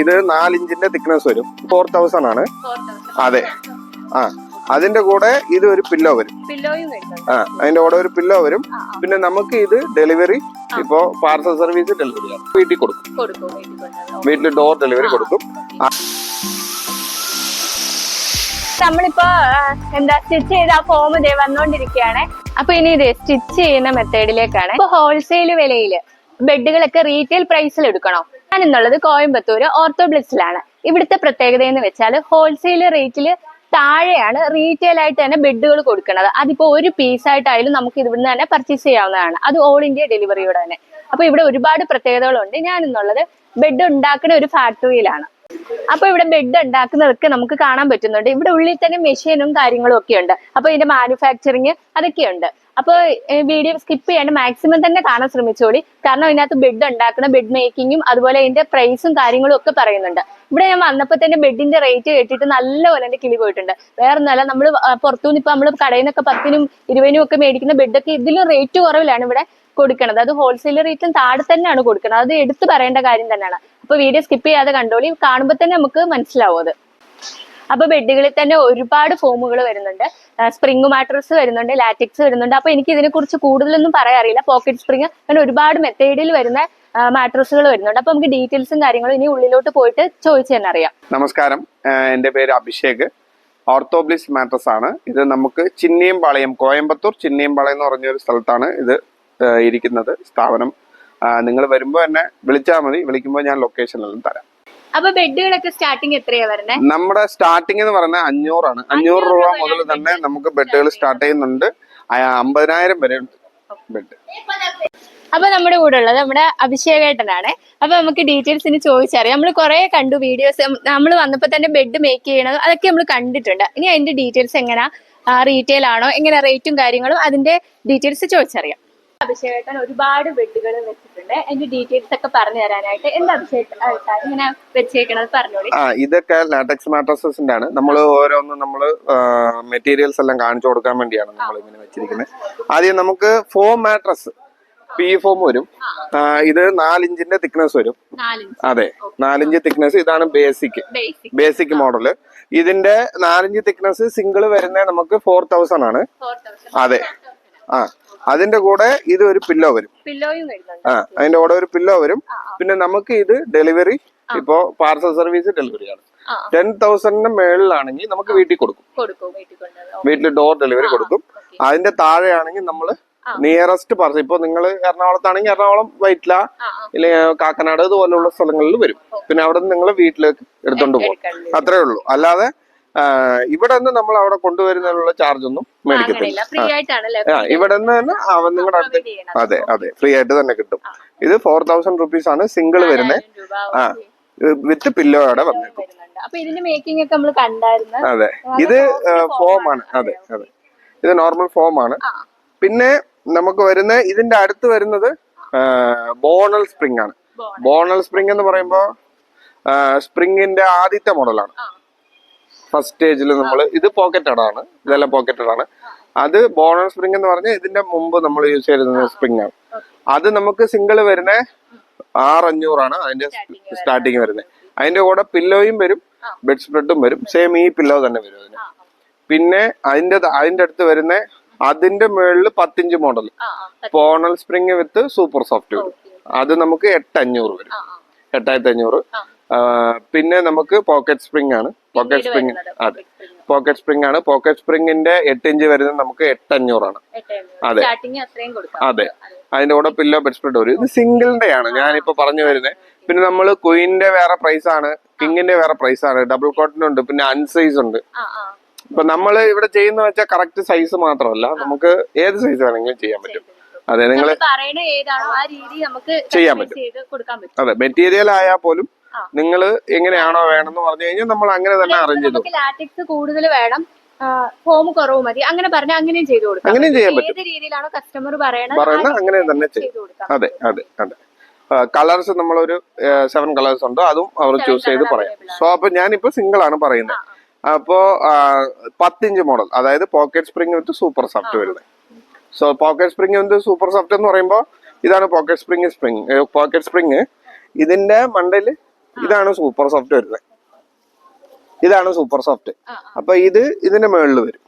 ഇത് നാലിഞ്ചിന്റെ തിക്നെസ് വരും. ഫോർ തൗസൻഡ് ആണ്. അതെ. ആ അതിന്റെ കൂടെ ഇത് ഒരു പില്ലോ വരും. ആ അതിന്റെ കൂടെ ഒരു പില്ലോ വരും. പിന്നെ നമുക്ക് ഇത് ഡെലിവറി ഇപ്പോ പാർസൽ സർവീസ് ഡെലിവറി ആണ് വീട്ടിൽ കൊടുക്കും. വീട്ടിൽ. ഡോർ ഡെലിവറി കൊടുക്കും. നമ്മളിപ്പോ എന്താ സ്റ്റിച്ച് ചെയ്ത് ആ ഫോം ഇതേ വന്നോണ്ടിരിക്കുകയാണ്. അപ്പൊ ഇനി ഇത് സ്റ്റിച്ച് ചെയ്യുന്ന മെത്തേഡിലേക്കാണ് ഇപ്പൊ ഹോൾസെയിൽ വിലയിൽ ബെഡുകളൊക്കെ റീറ്റെയിൽ പ്രൈസിൽ എടുക്കണോ? ഞാൻ എന്നുള്ളത് കോയമ്പത്തൂര് ഓർത്തോബ്ലിക്സിലാണ് ഇവിടുത്തെ പ്രത്യേകത എന്ന് വെച്ചാൽ ഹോൾസെയിൽ റേറ്റിൽ താഴെയാണ് റീറ്റെയിൽ ആയിട്ട് തന്നെ ബെഡുകൾ കൊടുക്കുന്നത്. അതിപ്പോ ഒരു പീസ് ആയിട്ടായാലും നമുക്ക് ഇവിടുന്ന് തന്നെ പർച്ചേസ് ചെയ്യാവുന്നതാണ്. അത് ഓൾ ഇന്ത്യ ഡെലിവറിയോടെ തന്നെ. അപ്പൊ ഇവിടെ ഒരുപാട് പ്രത്യേകതകളുണ്ട്. ഞാൻ എന്നുള്ളത് ബെഡ് ഉണ്ടാക്കുന്ന ഒരു ഫാക്ടറിയിലാണ് അപ്പൊ ഇവിടെ ബെഡ് ഉണ്ടാക്കുന്നതൊക്കെ നമുക്ക് കാണാൻ പറ്റുന്നുണ്ട്. ഇവിടെ ഉള്ളിൽ തന്നെ മെഷീനും കാര്യങ്ങളും ഒക്കെ ഉണ്ട്. അപ്പൊ ഇതിന്റെ മാനുഫാക്ചറിങ് അതൊക്കെ ഉണ്ട് അപ്പൊ വീഡിയോ സ്കിപ്പ് ചെയ്യാണ്ട് മാക്സിമം തന്നെ കാണാൻ ശ്രമിച്ചോളി കാരണം ഇതിനകത്ത് ബെഡ് ഉണ്ടാക്കുന്ന ബെഡ് മേക്കിങ്ങും അതുപോലെ അതിന്റെ പ്രൈസും കാര്യങ്ങളും ഒക്കെ പറയുന്നുണ്ട്. ഇവിടെ ഞാൻ വന്നപ്പോ തന്നെ ബെഡിന്റെ റേറ്റ് കേട്ടിട്ട് നല്ലപോലെ എന്റെ കിളി പോയിട്ടുണ്ട്. വേറെ നല്ല നമ്മൾ പുറത്തുനിന്ന് ഇപ്പൊ നമ്മൾ കടയിൽ നിന്നൊക്കെ പത്തിനും ഇരുപതിനും ഒക്കെ മേടിക്കുന്ന ബെഡൊക്കെ ഇതിലും റേറ്റ് കുറവിലാണ് ഇവിടെ കൊടുക്കണത്. അത് ഹോൾസെയിൽ റേറ്റിലും താഴെ തന്നെയാണ് കൊടുക്കുന്നത് അത് എടുത്തു പറയേണ്ട കാര്യം തന്നെയാണ്. അപ്പൊ വീഡിയോ സ്കിപ്പ് ചെയ്യാതെ കണ്ടോളി. കാണുമ്പോൾ തന്നെ നമുക്ക് മനസ്സിലാവും അത്. അപ്പൊ ബെഡുകളിൽ തന്നെ ഒരുപാട് ഫോമുകൾ വരുന്നുണ്ട്. സ്പ്രിംഗ് മാട്രസ് വരുന്നുണ്ട് ലാറ്റിക്സ് വരുന്നുണ്ട്. അപ്പൊ എനിക്ക് ഇതിനെ കുറിച്ച് കൂടുതലൊന്നും പറയാൻ അറിയില്ല പോക്കറ്റ് സ്പ്രിംഗ് അങ്ങനെ ഒരുപാട് മെത്തേഡിൽ വരുന്ന മാട്രസുകൾ വരുന്നുണ്ട്. അപ്പൊ നമുക്ക് ഡീറ്റെയിൽസും കാര്യങ്ങളും ഇനി ഉള്ളിലോട്ട് പോയിട്ട് ചോദിച്ചു തന്നെ അറിയാം. നമസ്കാരം. എന്റെ പേര് അഭിഷേക്. ഓർത്തോബ്ലിസ് മാട്രസ് ആണ് ഇത് നമുക്ക് ചിന്നിയംപാളയം കോയമ്പത്തൂർ ചിന്നിയംപാളയം എന്ന് പറഞ്ഞൊരു സ്ഥലത്താണ് ഇത് ഇരിക്കുന്നത് സ്ഥാപനം. നിങ്ങൾ വരുമ്പോൾ തന്നെ വിളിച്ചാൽ മതി. വിളിക്കുമ്പോൾ ഞാൻ ലൊക്കേഷനിലും തരാം. അപ്പൊ ബെഡുകളൊക്കെ സ്റ്റാർട്ടിങ് എത്രയാ വരുന്നത് നമ്മുടെ സ്റ്റാർട്ടിംഗ് എന്ന് പറയുന്നത് അഞ്ഞൂറാണ്. അഞ്ഞൂറ് രൂപ മുതൽ തന്നെ നമുക്ക് ബെഡുകൾ സ്റ്റാർട്ട് ചെയ്യുന്നുണ്ട്. അമ്പതിനായിരം വരെ ഉണ്ട് ബെഡ്. അപ്പൊ നമ്മുടെ കൂടെ ഉള്ളത് നമ്മുടെ അഭിഷേകേട്ടനാണ്. അപ്പൊ നമുക്ക് ഡീറ്റെയിൽസ് ഇനി ചോദിച്ചറിയാം. നമ്മൾ കുറെ കണ്ടു വീഡിയോസ്. നമ്മൾ വന്നപ്പോ തന്നെ ബെഡ് മേക്ക് ചെയ്യണത് അതൊക്കെ നമ്മൾ കണ്ടിട്ടുണ്ട്. ഇനി അതിന്റെ ഡീറ്റെയിൽസ് എങ്ങനെയാ റീറ്റെയിൽ ആണോ? എങ്ങനെ റേറ്റും കാര്യങ്ങളും അതിന്റെ ഡീറ്റെയിൽസ് ചോദിച്ചറിയാം. അഭിഷേകേട്ടൻ ഒരുപാട് ബെഡുകൾ വെച്ചിട്ടുണ്ട് അതിന്റെ ഡീറ്റെയിൽസ് ഒക്കെ പറഞ്ഞു തരാനായിട്ട് എന്താ ഇങ്ങനെ വെച്ചേക്കണത് പറഞ്ഞോളി. ആ ഇതൊക്കെ ലാറ്റക്സ് മാട്രസസിന്റെ ആണ് നമ്മൾ ഓരോന്നും നമ്മൾ മെറ്റീരിയൽസ് എല്ലാം കാണിച്ചു കൊടുക്കാൻ വേണ്ടിയാണ് നമ്മൾ ഇങ്ങനെ വെച്ചിരിക്കുന്നത്. ആദ്യം നമുക്ക് ഫോം മാട്രസ് പി ഫോം വരും ഇത് നാലിഞ്ചിന്റെ തിക്നെസ് വരും. അതെ നാലിഞ്ച് തിക്നെസ് ഇതാണ് ബേസിക് ബേസിക് മോഡൽ ഇതിന്റെ നാലിഞ്ച് തിക്നെസ് സിംഗിൾ വരുന്നത് നമുക്ക് ഫോർ തൗസൻഡ് ആണ്. അതെ. ആ അതിന്റെ കൂടെ ഇത് ഒരു പില്ലോ വരും. ആ അതിന്റെ കൂടെ ഒരു പില്ലോ വരും. പിന്നെ നമുക്ക് ഇത് ഡെലിവറി ഇപ്പോ പാർസൽ സർവീസ് ഡെലിവറിയാണ് ആണ്. ടെൻ തൗസൻഡിന് മേളിലാണെങ്കിൽ നമുക്ക് വീട്ടിൽ കൊടുക്കും. വീട്ടിൽ ഡോർ ഡെലിവറി കൊടുക്കും. അതിന്റെ താഴെയാണെങ്കിൽ നമ്മൾ നിയറസ്റ്റ് പാർസൽ ഇപ്പൊ നിങ്ങൾ എറണാകുളത്താണെങ്കിൽ എറണാകുളം വൈറ്റില ഇല്ലെങ്കിൽ കാക്കനാട് ഇതുപോലുള്ള സ്ഥലങ്ങളിൽ വരും. പിന്നെ അവിടെ നിന്ന് നിങ്ങൾ വീട്ടിലേക്ക് എടുത്തോണ്ട് പോകും. അത്രേ ഉള്ളൂ. അല്ലാതെ ഇവിടെ നിന്ന് നമ്മൾ അവിടെ കൊണ്ടുവരുന്നതിനുള്ള ചാർജ് ഒന്നും മേടിക്കത്തില്ല. ഇവിടെ നിന്ന് തന്നെ നിങ്ങളുടെ അടുത്ത് അതെ. അതെ ഫ്രീ ആയിട്ട് തന്നെ കിട്ടും. ഇത് ഫോർ തൗസൻഡ് റുപ്പീസ് ആണ് സിംഗിൾ വരുന്നത് ആ വിത്ത് പില്ലോ വന്നേക്കും. അതെ. ഇത് ഫോം ആണ്. അതെ അതെ ഇത് നോർമൽ ഫോം ആണ്. പിന്നെ നമുക്ക് വരുന്ന ഇതിന്റെ അടുത്ത് വരുന്നത് ബോണൽ സ്പ്രിംഗ് ആണ്. ബോണൽ സ്പ്രിംഗ് എന്ന് പറയുമ്പോൾ സ്പ്രിംഗിന്റെ ആദ്യത്തെ മോഡലാണ് ഫസ്റ്റ് സ്റ്റേജിൽ നമ്മൾ ഇത് പോക്കറ്റഡ് ആണ്. ഇതെല്ലാം പോക്കറ്റഡ് ആണ്. അത് ബോണർ സ്പ്രിംഗ് എന്ന് പറഞ്ഞാൽ ഇതിന്റെ മുമ്പ് നമ്മൾ യൂസ് ചെയ്തിരുന്ന സ്പ്രിംഗ് ആണ്. അത് നമുക്ക് സിംഗിൾ വരുന്ന ആറഞ്ഞൂറാണ് അതിന്റെ സ്റ്റാർട്ടിങ് വരുന്നത് അതിന്റെ കൂടെ പില്ലോയും വരും ബെഡ് സ്പ്രെഡും വരും. സെയിം ഈ പില്ലോ തന്നെ വരും അതിന്. പിന്നെ അതിന്റെ അതിന്റെ അടുത്ത് വരുന്ന അതിന്റെ മുകളിൽ പത്തിഞ്ച് model പോണൽ spring with super soft വരും അത് നമുക്ക് എട്ടഞ്ഞൂറ് വരും. എട്ടായിരത്തി അഞ്ഞൂറ്. പിന്നെ നമുക്ക് പോക്കറ്റ് സ്പ്രിംഗ് ആണ്. പോക്കറ്റ് സ്പ്രിംഗ് അതെ. പോക്കറ്റ് സ്പ്രിംഗ് ആണ്. പോക്കറ്റ് സ്പ്രിംഗിന്റെ എട്ട് ഇഞ്ച് വരുന്നത് നമുക്ക് എട്ടഞ്ഞൂറാണ്. അതെ. അതെ. അതിന്റെ കൂടെ പില്ലോ ബെഡ് സ്പ്രെഡ് വരും ഇത് സിംഗിളിന്റെ ആണ് ഞാനിപ്പോ പറഞ്ഞു വരുന്നത് പിന്നെ നമ്മൾ ക്വീനിന്റെ വേറെ പ്രൈസ് ആണ്. കിങ്ങിന്റെ വേറെ പ്രൈസ് ആണ്. ഡബിൾ കോട്ടിനുണ്ട് പിന്നെ അൺസൈസ് ഉണ്ട്. ഇപ്പൊ നമ്മൾ ഇവിടെ ചെയ്യുന്ന വെച്ചാൽ കറക്റ്റ് സൈസ് മാത്രമല്ല. നമുക്ക് ഏത് സൈസ് വേണമെങ്കിലും ചെയ്യാൻ പറ്റും. അതെ നിങ്ങൾ ചെയ്യാൻ പറ്റും. അതെ മെറ്റീരിയൽ ആയാൽ പോലും. നിങ്ങൾ എങ്ങനെയാണോ വേണമെന്ന് പറഞ്ഞു കഴിഞ്ഞാൽ നമ്മൾ അങ്ങനെ തന്നെ അറേഞ്ച് ചെയ്തു നമുക്ക് ലാറ്റിക്സ് കൂടുതൽ വേണം. ഫോം കുറവ് മതി. അങ്ങനെ പറഞ്ഞ അങ്ങനെയും ചെയ്തു കൊടുക്കാം. അങ്ങനെയും ചെയ്യാൻ പറ്റും. ഏത് രീതിയിലാണോ കസ്റ്റമർ പറയണത് പറയുന്ന അങ്ങനെ തന്നെ ചെയ്യും. ചെയ്തു കൊടുക്കാം. അതെ അതെ അതെ. കളേഴ്സ് നമ്മളൊരു സെവൻ കളേഴ്സ് ഉണ്ട്. അതും അവർ ചൂസ് ചെയ്ത് പറയാം. സോ അപ്പൊ ഞാനിപ്പോ സിംഗിൾ ആണ് പറയുന്നത്. അപ്പോ പത്തിഞ്ച് മോഡൽ അതായത് pocket spring with super soft വരുന്നത്. So pocket spring with super soft എന്ന് പറയുമ്പോൾ ഇതാണ് pocket spring spring pocket spring ഇതിന്റെ മണ്ടയിൽ ഇതാണ് സൂപ്പർ സോഫ്റ്റ് വരുന്നത്. ഇതാണ് സൂപ്പർ സോഫ്റ്റ്. അപ്പൊ ഇത് ഇതിന്റെ മുകളിൽ വരും.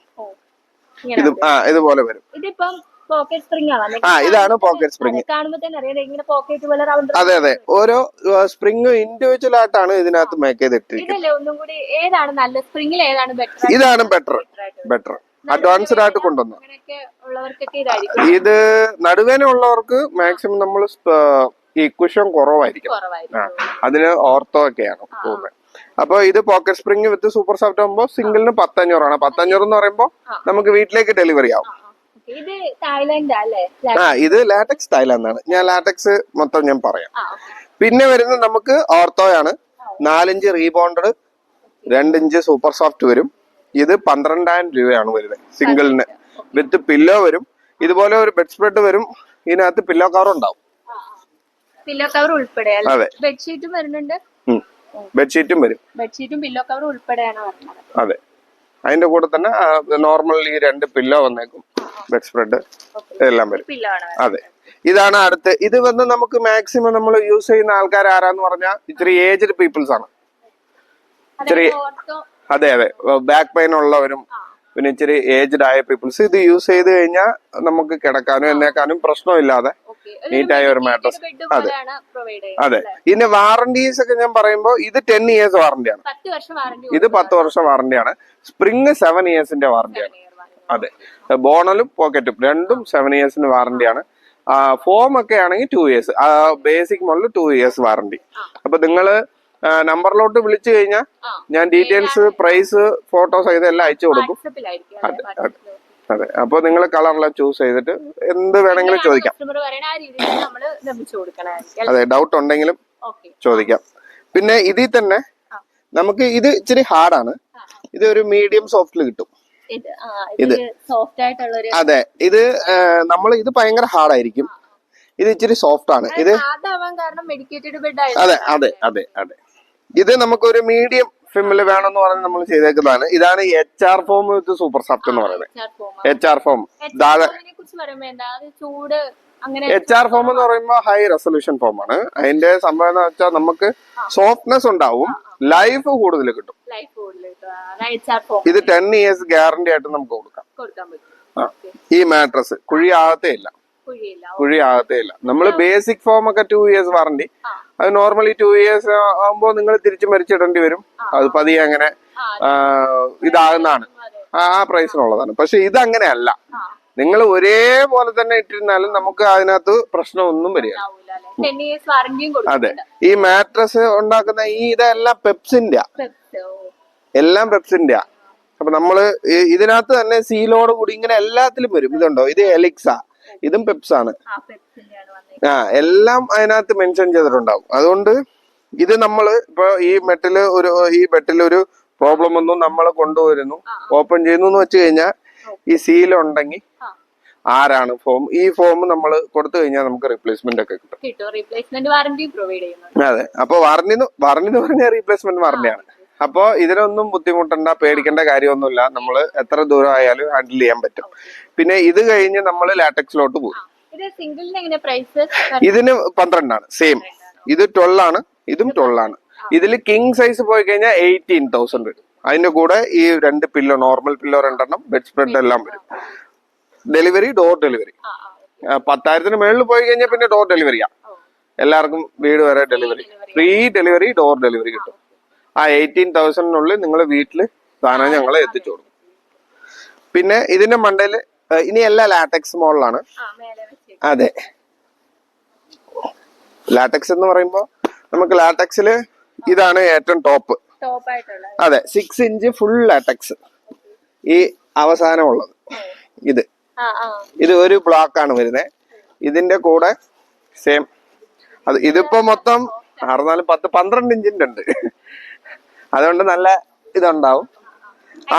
ഇത് ആ ഇതുപോലെ വരും. ആ ഇതാണ് പോക്കറ്റ് സ്പ്രിങ് അതെ അതെ. ഓരോ സ്പ്രിങ് ഇൻഡിവിജ്വൽ ആയിട്ടാണ് ഇതിനകത്ത് മേക്ക് ചെയ്തിട്ടിരിക്കുന്നത്. ഇതാണ് ബെറ്റർ ബെറ്റർ അഡ്വാൻസ്ഡ് ആയിട്ട് കൊണ്ടുവന്നു ഇത് നടുവേന ഉള്ളവർക്ക് മാക്സിമം നമ്മൾ ഈ കുഷൻ കുറവായിരിക്കും. ആ അതിന് ഓർത്തോ ഒക്കെയാണ് പോകുന്നത്. അപ്പൊ ഇത് pocket spring with super soft ആകുമ്പോൾ സിംഗിളിന് ആണ് പത്തഞ്ഞൂറ് എന്ന് പറയുമ്പോൾ നമുക്ക് വീട്ടിലേക്ക് ഡെലിവറി ആവും. ആ. ഇത് ലാറ്റക്സ് തായ്ലാന്താണ് ഞാൻ ലാറ്റക്സ് മൊത്തം ഞാൻ പറയാം. പിന്നെ വരുന്നത് നമുക്ക് ഓർത്തോയാണ്. നാലിഞ്ച് റീബോണ്ടഡ് രണ്ടിഞ്ച് സൂപ്പർ സോഫ്റ്റ് വരും. ഇത് പന്ത്രണ്ടായിരം രൂപയാണ് വരുന്നത് സിംഗിളിന് വിത്ത് പില്ലോ വരും. ഇതുപോലെ ഒരു ബെഡ് സ്പ്രെഡ് വരും. ഇതിനകത്ത് പില്ലോ കവർ ഉണ്ടാവും. പില്ലോ കവർ ഉൾപ്പെടെ അതെ. ബെഡ്ഷീറ്റും വരുന്നുണ്ട്? ബെഡ്ഷീറ്റും വരും. ബെഡ്ഷീറ്റും പില്ലോ കവർ ഉൾപ്പെടെയാണ് വരുന്നത്. അതെ. അതിന്റെ കൂടെ തന്നെ നോർമൽ ഈ രണ്ട് പില്ലോ വന്നേക്കും. ബെഡ് സ്പ്രെഡ് എല്ലാം വരും. അതെ. ഇതാണ് അടുത്ത്. ഇത് വന്ന് നമുക്ക് മാക്സിമം നമ്മൾ യൂസ് ചെയ്യുന്ന ആൾക്കാർ ആരാന്ന് പറഞ്ഞാൽ ഇച്ചിരി ഏജ്ഡ് പീപ്പിൾസ് ആണ്. ഇച്ചിരി അതെ അതെ. ബാക്ക് പെയിൻ ഉള്ളവരും പിന്നെ ഇച്ചിരി ഏജ്ഡ് ആയ പീപ്പിൾസ് ഇത് യൂസ് ചെയ്ത് കഴിഞ്ഞാൽ നമുക്ക് കിടക്കാനും എന്നേക്കാനും പ്രശ്നമില്ലാതെ നീറ്റായ ഒരു മാറ്റർ അതെ. അതെ. ഇനി ഇതിന്റെ വാറണ്ടീസ് ഒക്കെ ഞാൻ പറയുമ്പോൾ ഇത് ടെൻ ഇയേഴ്സ് വാറണ്ടിയാണ് ഇത് പത്ത് വർഷം വാറണ്ടിയാണ് സ്പ്രിങ് സെവൻ ഇയേഴ്സിന്റെ വാറണ്ടിയാണ് അതെ. ബോണലും പോക്കറ്റും രണ്ടും സെവൻ ഇയേഴ്സിന്റെ വാറണ്ടിയാണ് ഫോം ഒക്കെ ആണെങ്കിൽ two years basic model two years warranty അപ്പൊ നിങ്ങൾ നമ്പറിലോട്ട് വിളിച്ചു കഴിഞ്ഞാൽ ഞാൻ ഡീറ്റെയിൽസ് പ്രൈസ് ഫോട്ടോസ് ഇതെല്ലാം അയച്ചു കൊടുക്കും. അതെ അപ്പൊ നിങ്ങൾ കളറെല്ലാം ചൂസ് ചെയ്തിട്ട് എന്ത് വേണമെങ്കിലും ചോദിക്കാം. അതെ ഡൗട്ട് ഉണ്ടെങ്കിലും ചോദിക്കാം. പിന്നെ ഇതിൽ തന്നെ നമുക്ക് ഇത് ഇച്ചിരി ഹാർഡാണ് ഇത് ഒരു മീഡിയം സോഫ്റ്റിൽ കിട്ടും. ഇത് അതെ ഇത് നമ്മൾ ഇത് ഭയങ്കര ഹാർഡായിരിക്കും ഇത് ഇച്ചിരി സോഫ്റ്റ് ആണ്. ഇത് അതെ അതെ അതെ അതെ. ഇത് നമുക്കൊരു മീഡിയം ഫിമിൽ വേണമെന്ന് പറഞ്ഞ് നമ്മൾ ചെയ്തേക്കുന്നതാണ്. ഇതാണ് H R foam with super soft എന്ന് പറയുന്നത്. H R foam H R foam എന്ന് പറയുമ്പോൾ ഹൈ റെസൊല്യൂഷൻ ഫോം ആണ്. അതിന്റെ സംഭവം എന്ന് വെച്ചാൽ നമുക്ക് സോഫ്റ്റ്നെസ് ഉണ്ടാവും. ലൈഫ് കൂടുതൽ കിട്ടും. ഇത് ടെൻ ഇയേഴ്സ് ഗ്യാരണ്ടി ആയിട്ട് നമുക്ക് കൊടുക്കാം. ഈ മാട്രസ് കുഴി ആകത്തേ ഇല്ല. കുഴി ആകത്തേ ഇല്ല. നമ്മൾ ബേസിക് ഫോം ഒക്കെ ടു ഇയേഴ്സ് വാറണ്ടി. അത് നോർമലി ടു ഇയേഴ്സ് ആകുമ്പോൾ നിങ്ങൾ തിരിച്ചു മരിച്ചിടേണ്ടി വരും. അത് പതിയെ അങ്ങനെ ഇതാകുന്നതാണ്. ആ പ്രൈസിനുള്ളതാണ്. പക്ഷെ ഇത് അങ്ങനെയല്ല നിങ്ങൾ ഒരേപോലെ തന്നെ ഇട്ടിരുന്നാലും നമുക്ക് അതിനകത്ത് പ്രശ്നമൊന്നും വരിക അതെ. ഈ മാട്രസ് ഉണ്ടാക്കുന്ന ഈ ഇതെല്ലാം പെപ്സിന്റെ. എല്ലാം പെപ്സിന്റെ അപ്പൊ നമ്മൾ ഇതിനകത്ത് തന്നെ സീലോട് കൂടി ഇങ്ങനെ എല്ലാത്തിലും വരും. ഇതുണ്ടോ? ഇത് എലിക്സ ഇതും പെപ്സ് ആണ്. ആ എല്ലാം അതിനകത്ത് മെൻഷൻ ചെയ്തിട്ടുണ്ടാവും. അതുകൊണ്ട് ഇത് നമ്മൾ ഇപ്പൊ ഈ മെറ്റൽ ഒരു ഈ ബെറ്റിൽ ഒരു പ്രോബ്ലം ഒന്നും നമ്മൾ കൊണ്ടുവരുന്നു. ഓപ്പൺ ചെയ്യുന്നു എന്ന് വെച്ച് കഴിഞ്ഞാൽ ഈ സീൽ ഉണ്ടെങ്കിൽ ആരാണ് ഫോം ഈ ഫോം നമ്മൾ കൊടുത്തു കഴിഞ്ഞാൽ നമുക്ക് റീപ്ലേസ്മെന്റ് ഒക്കെ കിട്ടും. അതെ. അപ്പൊ വാറണ്ടി വാറണ്ടി എന്ന് പറഞ്ഞാൽ റീപ്ലേസ്മെന്റ് വാറന്റിയാണ് അപ്പോ ഇതിനൊന്നും ബുദ്ധിമുട്ടണ്ട പേടിക്കേണ്ട കാര്യമൊന്നുമില്ല. നമ്മൾ എത്ര ദൂരം ആയാലും ഹാൻഡിൽ ചെയ്യാൻ പറ്റും. പിന്നെ ഇത് കഴിഞ്ഞ് നമ്മൾ ലാറ്റക്സിലോട്ട് പോകും ഇതിന് പന്ത്രണ്ടാണ് സെയിം ഇത് ട്വൽവ് ആണ് ഇതും ട്വൽവ് ആണ്. ഇതിൽ കിങ് സൈസ് പോയി കഴിഞ്ഞാൽ എയ്റ്റീൻ തൗസൻഡ് അതിന്റെ കൂടെ ഈ രണ്ട് പില്ലോ നോർമൽ പില്ലോ രണ്ടെണ്ണം ബെഡ് സ്പ്രെഡ് എല്ലാം വരും. ഡെലിവറി ഡോർ ഡെലിവറി പത്തായിരത്തിന് മേളിൽ പോയി കഴിഞ്ഞാൽ പിന്നെ ഡോർ ഡെലിവറിയാ എല്ലാവർക്കും വീട് വരെ delivery free delivery door delivery കിട്ടും. ആ എയ്റ്റീൻ തൗസൻഡിനുള്ളിൽ നിങ്ങൾ വീട്ടിൽ സാധനം ഞങ്ങൾ എത്തിച്ചു കൊടുക്കും. പിന്നെ ഇതിന്റെ മണ്ടയിൽ ഇനി എല്ലാ ലാറ്റക്സ് വെച്ച് അതെ. ലാറ്റക്സ് എന്ന് പറയുമ്പോൾ നമുക്ക് ലാറ്റക്സിൽ ഇതാണ് ഏറ്റവും ടോപ്പ് അതെ സിക്സ് ഇഞ്ച് ഫുൾ ലാറ്റക്സ് ഈ അവസാനമുള്ളത്. ഇത്. ഇത് ഒരു ബ്ലോക്ക് ആണ് വരുന്നത് ഇതിന്റെ കൂടെ സെയിം അത് ഇതിപ്പോ മൊത്തം ആറുനാലും പത്ത് പന്ത്രണ്ട് ഇഞ്ചിന്റെ ഉണ്ട്. അതുകൊണ്ട് നല്ല ഇതുണ്ടാവും.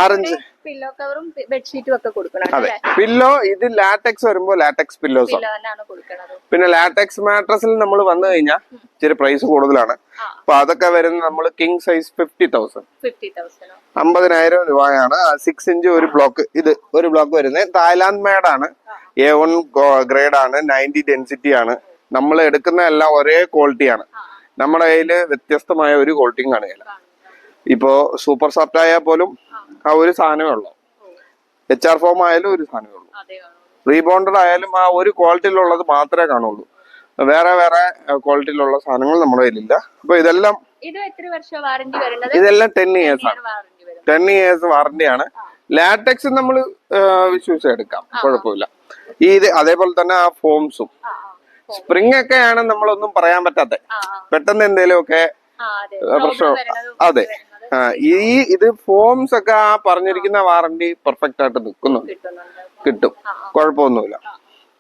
ആറിഞ്ച്. പില്ലോ കവറും ബെഡ്ഷീറ്റും ഒക്കെ കൊടുക്കണം അതെ. പില്ലോ ഇത് ലാറ്റക്സ് വരുമ്പോ ലാറ്റക്സ് പില്ലോസ് പിന്നെ ലാറ്റക്സ് മാട്രസിൽ നമ്മൾ വന്നു കഴിഞ്ഞാൽ ഇച്ചിരി പ്രൈസ് കൂടുതലാണ്. അപ്പൊ അതൊക്കെ വരുന്ന നമ്മൾ കിങ് സൈസ് ഫിഫ്റ്റി തൗസൻഡ് അമ്പതിനായിരം രൂപയാണ്. സിക്സ് ഇഞ്ച് ഒരു ബ്ലോക്ക് ഇത് ഒരു ബ്ലോക്ക് വരുന്നത്. തായ്ലാന്റ് മേഡാണ് എ വൺ ഗ്രേഡ് ആണ്. നയന്റി ഡെൻസിറ്റി ആണ്. നമ്മൾ എടുക്കുന്ന എല്ലാം ഒരേ ക്വാളിറ്റിയാണ് നമ്മുടെ കയ്യിൽ വ്യത്യസ്തമായ ഒരു ക്വാളിറ്റിയും കാണുകയില്ല. ഇപ്പോ സൂപ്പർ സോഫ്റ്റ് ആയാൽ പോലും ആ. ഒരു സാധനമേ ഉള്ളൂ. എച്ച് ആർ ഫോം ആയാലും ഒരു സാധനമേ ഉള്ളൂ. റീബോണ്ടഡ് ആയാലും ആ ഒരു ക്വാളിറ്റിയിലുള്ളത് മാത്രമേ കാണുള്ളൂ. വേറെ വേറെ ക്വാളിറ്റിയിലുള്ള സാധനങ്ങൾ നമ്മുടെ കയ്യിലില്ല. അപ്പൊ ഇതെല്ലാം ഇതെല്ലാം ടെൻ ഇയേഴ്സ് ആണ്. ടെൻ ഇയേഴ്സ് വാറന്റി ആണ്. ലാറ്റക്സ് നമ്മൾ വിശ്വസിച്ച് എടുക്കാം. കുഴപ്പമില്ല. ഈ ഇത് അതേപോലെ തന്നെ ആ ഫോംസും. സ്പ്രിംഗ് ഒക്കെ ആണ് ഒക്കെയാണ് നമ്മളൊന്നും പറയാൻ പറ്റാത്ത. പെട്ടെന്ന് എന്തെങ്കിലും ഒക്കെ. പ്രശ്നം അതെ. ഈ ഇത് ഫോംസ് ഒക്കെ ആ പറഞ്ഞിരിക്കുന്ന വാറണ്ടി പെർഫെക്റ്റ് ആയിട്ട് നിൽക്കുന്നു. കിട്ടും. കുഴപ്പമൊന്നുമില്ല.